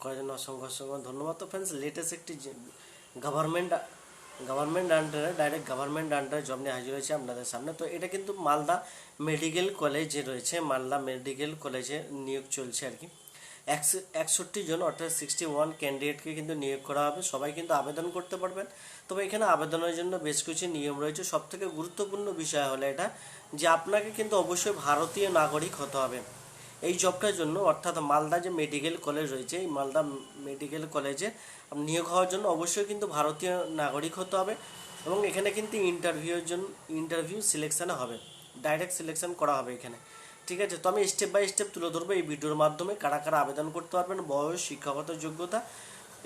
করার জন্য অসংখ্য অসংখ্য ধন্যবাদ। তো ফ্রেন্ডস লেটেস্ট একটি গভর্নমেন্ট গভর্নমেন্ট আন্ডারে ডাইরেক্ট গভর্নমেন্ট আন্ডারে জব নিয়ে হাজির হয়েছে আপনাদের সামনে। তো এটা কিন্তু মালদা মেডিকেল কলেজে রয়েছে, মালদা মেডিকেল কলেজে নিয়োগ চলছে আর কি। একশ- একষট্টি জন অর্থাৎ সিক্সটি ওয়ান ক্যান্ডিডেটকে কিন্তু নিয়োগ করা হবে। সবাই কিন্তু আবেদন করতে পারবেন। তবে এখানে আবেদনের জন্য বেশ কিছু নিয়ম রয়েছে। সব থেকে গুরুত্বপূর্ণ বিষয় হলো এটা যে আপনাকে কিন্তু অবশ্যই ভারতীয় নাগরিক হতে হবে। এই জবটার জন্য, অর্থাৎ মালদা যে মেডিকেল কলেজ রয়েছে, এই মালদা মেডিকেল কলেজে নিয়োগ হওয়ার জন্য অবশ্যই কিন্তু ভারতীয় নাগরিক হতে হবে এবং এখানে কিন্তু ইন্টারভিউর জন্য ইন্টারভিউ সিলেকশানে হবে। ডাইরেক্ট সিলেকশান করা হবে এখানে। ঠিক আছে? তো আমি স্টেপ বাই স্টেপ তুলে ধরবো এই ভিডিওর মাধ্যমে। কারা কারা আবেদন করতে পারবেন? বয়স, শিক্ষাগত যোগ্যতা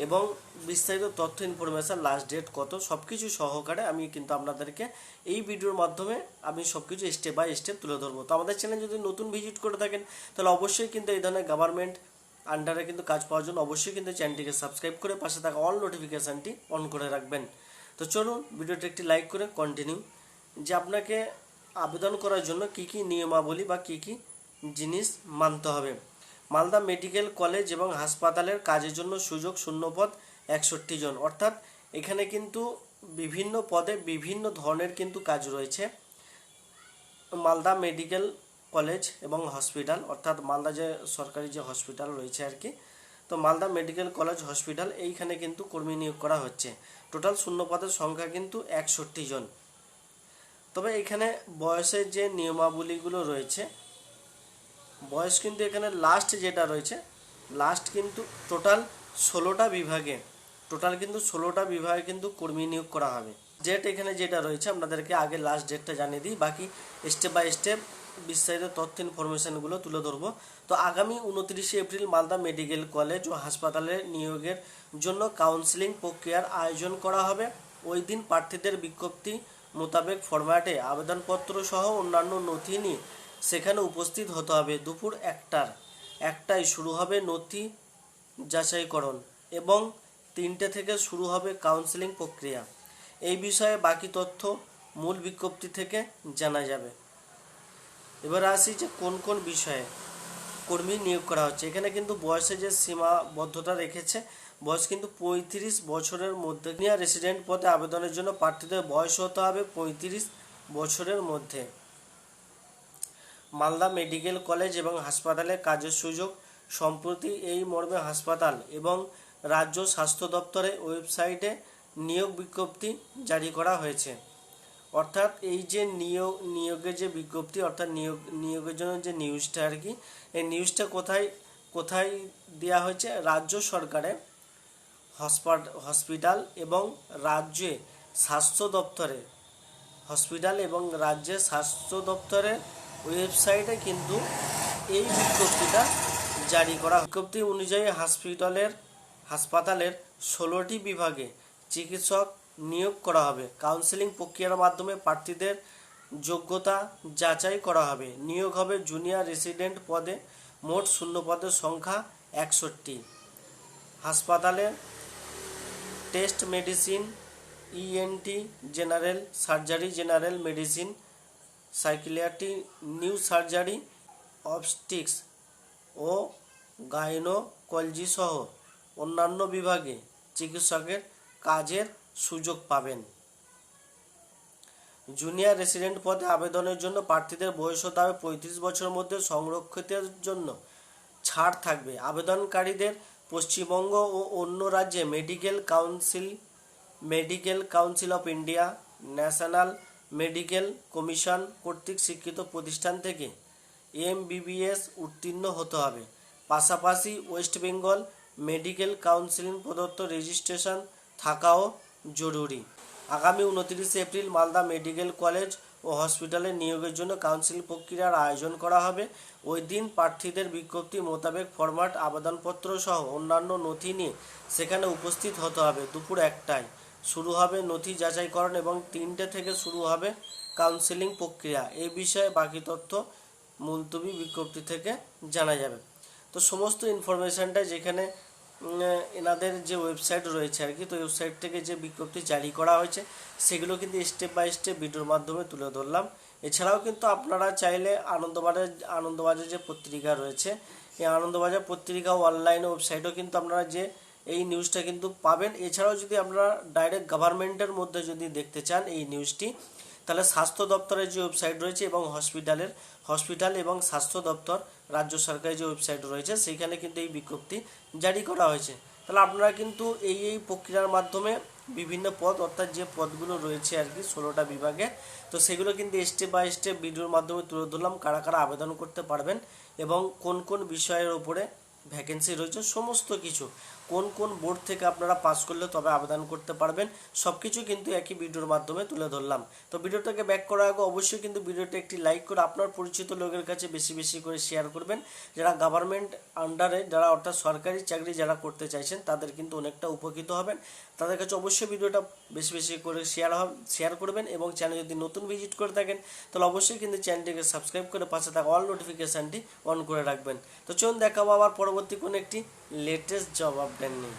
এবং বিস্তারিত তথ্য ইনফরমেশান লাস্ট ডেট কত সব কিছু সহকারে আমি কিন্তু আপনাদেরকে এই ভিডিওর মাধ্যমে আমি সব কিছু স্টেপ বাই স্টেপ তুলে ধরবো। তো আমাদের চ্যানেল যদি নতুন ভিজিট করে থাকেন, তাহলে অবশ্যই কিন্তু এই ধরনের গভর্নমেন্ট আন্ডারে কিন্তু কাজ পাওয়ার জন্য অবশ্যই কিন্তু চ্যানেলটিকে সাবস্ক্রাইব করে পাশে থাকা অল নোটিফিকেশানটি অন করে রাখবেন। তো চলুন ভিডিওটি একটি লাইক করে কন্টিনিউ যে আপনাকে আবেদন করার জন্য কি কি নিয়মাবলী বা কি কি জিনিস মানতে হবে। মালদা মেডিকেল কলেজ এবং হাসপাতালের কাজের জন্য সুযোগ শূন্যপদ একষট্টি জন। অর্থাৎ এখানে কিন্তু বিভিন্ন পদে বিভিন্ন ধরনের কিন্তু কাজ রয়েছে। মালদা মেডিকেল কলেজ এবং হসপিটাল, অর্থাৎ মালদা যে সরকারি যে হসপিটাল রয়েছে আর কি, তো মালদা মেডিকেল কলেজ হসপিটাল এইখানে কিন্তু কর্মী নিয়োগ করা হচ্ছে। টোটাল শূন্য পদের সংখ্যা কিন্তু একষট্টি জন। তবে এখানে বয়সের যে নিয়মাবলীগুলো রয়েছে বয়স কিন্তু এখানে লাস্ট যেটা রয়েছে লাস্ট কিন্তু টোটাল ষোলোটা বিভাগে টোটাল কিন্তু ষোলোটা বিভাগে কিন্তু কর্মী নিয়োগ করা হবে। ডেট এখানে যেটা রয়েছে, আপনাদেরকে আগে লাস্ট ডেটটা জানিয়ে দিই, বাকি স্টেপ বাই স্টেপ বিস্তারিত তথ্য ইনফরমেশনগুলো তুলে ধরবো। তো আগামী উনত্রিশে এপ্রিল মালদা মেডিকেল কলেজ ও হাসপাতালে নিয়োগের জন্য কাউন্সিলিং প্রক্রিয়ার আয়োজন করা হবে। ওই দিন প্রার্থীদের বিজ্ঞপ্তি মোতাবেক ফরম্যাটে আবেদনপত্র সহ অন্যান্য নথি নিয়ে সেখানে উপস্থিত হতে হবে দুপুর একটার। একটায় শুরু হবে নথি যাচাইকরণ এবং তিনটে থেকে শুরু হবে কাউন্সিলিং প্রক্রিয়া। এই বিষয়ে বাকি তথ্য মূল বিজ্ঞপ্তি থেকে জানা যাবে। এবার আসি যে কোন কোন বিষয়ে কর্মী নিয়োগ করা হচ্ছে। এখানে কিন্তু বয়সে যে সীমাবদ্ধতা রেখেছে, বয়স কিন্তু পঁয়ত্রিশ বছরের মধ্যে। নিয়ে রেসিডেন্ট পদে আবেদনের জন্য প্রার্থীদের বয়স হতে হবে পঁয়ত্রিশ বছরের মধ্যে। মালদা মেডিকেল কলেজ এবং হাসপাতালে কাজের সুযোগ সম্প্রতি এই মর্মে হাসপাতাল এবং রাজ্য স্বাস্থ্য দপ্তরের ওয়েবসাইটে নিয়োগ বিজ্ঞপ্তি জারি করা হয়েছে। অর্থাৎ এই যে নিয়োগ, নিয়োগের যে বিজ্ঞপ্তি, অর্থাৎ নিয়োগ, নিয়োগের জন্য যে নিউজটা আর কি, এই নিউজটা কোথায় কোথায় দেওয়া হয়েছে? রাজ্য হসপাট, হসপিটাল এবং রাজ্যে স্বাস্থ্য দপ্তরে, হসপিটাল এবং রাজ্যের স্বাস্থ্য দপ্তরের ওয়েবসাইটে কিন্তু এই বিজ্ঞপ্তিটা জারি করা বিজ্ঞপ্তি অনুযায়ী হসপিটালের হাসপাতালের ষোলোটি বিভাগে চিকিৎসক নিয়োগ করা হবে। কাউন্সেলিং প্রক্রিয়ার মাধ্যমে প্রার্থীদের যোগ্যতা যাচাই করা হবে। নিয়োগ হবে জুনিয়র রেসিডেন্ট পদে মোট শূন্য পদের সংখ্যা একষট্টি। হাসপাতালে chest medicine ENT general surgery general medicine psychiatry neurosurgery, obstetrics ও গাইনোকলজি সহ অন্যান্য বিভাগে চিকিৎসকের কাজের সুযোগ পাবেন। জুনিয়র রেসিডেন্ট পদে আবেদনের জন্য প্রার্থীদের বয়স হতে হবে পঁয়ত্রিশ বছরের মধ্যে সংরক্ষিতের জন্য ছাড় থাকবে। আবেদনকারীদের পশ্চিমবঙ্গ ও অন্য রাজ্যে medical council medical council of India, national medical commission কর্তৃক স্বীকৃত প্রতিষ্ঠান থেকে এমবিবিএস উত্তীর্ণ হতে হবে। পাশাপাশি ওয়েস্ট বেঙ্গল মেডিকেল কাউন্সিলিং প্রদত্ত রেজিস্ট্রেশন থাকাও জরুরি। আগামী উনত্রিশে এপ্রিল মালদা মেডিকেল কলেজ ও হসপিটালে নিয়োগের জন্য কাউন্সিল প্রক্রিয়ার আয়োজন করা হবে। ওই দিন প্রার্থীদের বিজ্ঞপ্তি মোতাবেক ফরম্যাট আবেদনপত্র সহ অন্যান্য নথি নিয়ে সেখানে উপস্থিত হতে হবে দুপুর একটায়। শুরু হবে নথি যাচাইকরণ এবং তিনটে থেকে শুরু হবে কাউন্সিলিং প্রক্রিয়া। এই বিষয়ে বাকি তথ্য মুলতবি বিজ্ঞপ্তি থেকে জানা যাবে। তো সমস্ত ইনফরমেশানটা যেখানে এনাদের যে ওয়েবসাইট রয়েছে আর কি, তো ওয়েবসাইট থেকে যে বিজ্ঞপ্তি জারি করা হয়েছে, সেগুলো কিন্তু স্টেপ বাই স্টেপ ভিডিওর মাধ্যমে তুলে ধরলাম। এছাড়াও কিন্তু আপনারা চাইলে আনন্দবাজার আনন্দবাজার যে পত্রিকা রয়েছে, এই আনন্দবাজার পত্রিকা অনলাইন ওয়েবসাইটও কিন্তু আপনারা যে এই নিউজটা কিন্তু পাবেন। এছাড়াও যদি আমরা ডাইরেক্ট গভর্নমেন্টের মধ্যে যদি দেখতে চান এই নিউজটি তাহলে স্বাস্থ্য দপ্তরের যে ওয়েবসাইট রয়েছে এবং হসপিটালের হসপিটাল এবং স্বাস্থ্য দপ্তর, রাজ্য সরকারের যে ওয়েবসাইট রয়েছে সেইখানে কিন্তু এই বিজ্ঞপ্তি জারি করা হয়েছে। তাহলে আপনারা কিন্তু এই এই প্রক্রিয়ার মাধ্যমে বিভিন্ন পদ, অর্থাৎ যে পদগুলো রয়েছে আর কি, ষোলোটা বিভাগে, তো সেগুলো কিন্তু স্টেপ বাই স্টেপ ভিডিওর মাধ্যমে তুলে ধরলাম, কারা কারা আবেদন করতে পারবেন এবং কোন কোন বিষয়ের উপরে ভ্যাকেন্সি রয়েছে, সমস্ত কিছু। কোন কোন বোর্ড থেকে আপনারা পাস করলে তবে আবেদন করতে পারবেন সব কিছু কিন্তু একই ভিডিওর মাধ্যমে তুলে ধরলাম। তো ভিডিওটাকে ব্যাক করার আগে অবশ্যই কিন্তু ভিডিওটা একটি লাইক করে আপনার পরিচিত লোকের কাছে বেশি বেশি করে শেয়ার করবেন। যারা গভর্নমেন্ট আন্ডারে যারা অর্থাৎ সরকারি চাকরি যারা করতে চাইছেন, তাদের কিন্তু অনেকটা উপকৃত হবেন। তাদের কাছে অবশ্যই ভিডিওটা বেশি বেশি করে শেয়ার শেয়ার করবেন এবং চ্যানেল যদি নতুন ভিজিট করে থাকেন, তাহলে অবশ্যই কিন্তু চ্যানেলটিকে সাবস্ক্রাইব করে পাশে থাকা অল নোটিফিকেশানটি অন করে রাখবেন। তো চলুন দেখাবো আবার পরবর্তী কোনো একটি লেটেস্ট জব আপডেট নিয়ে।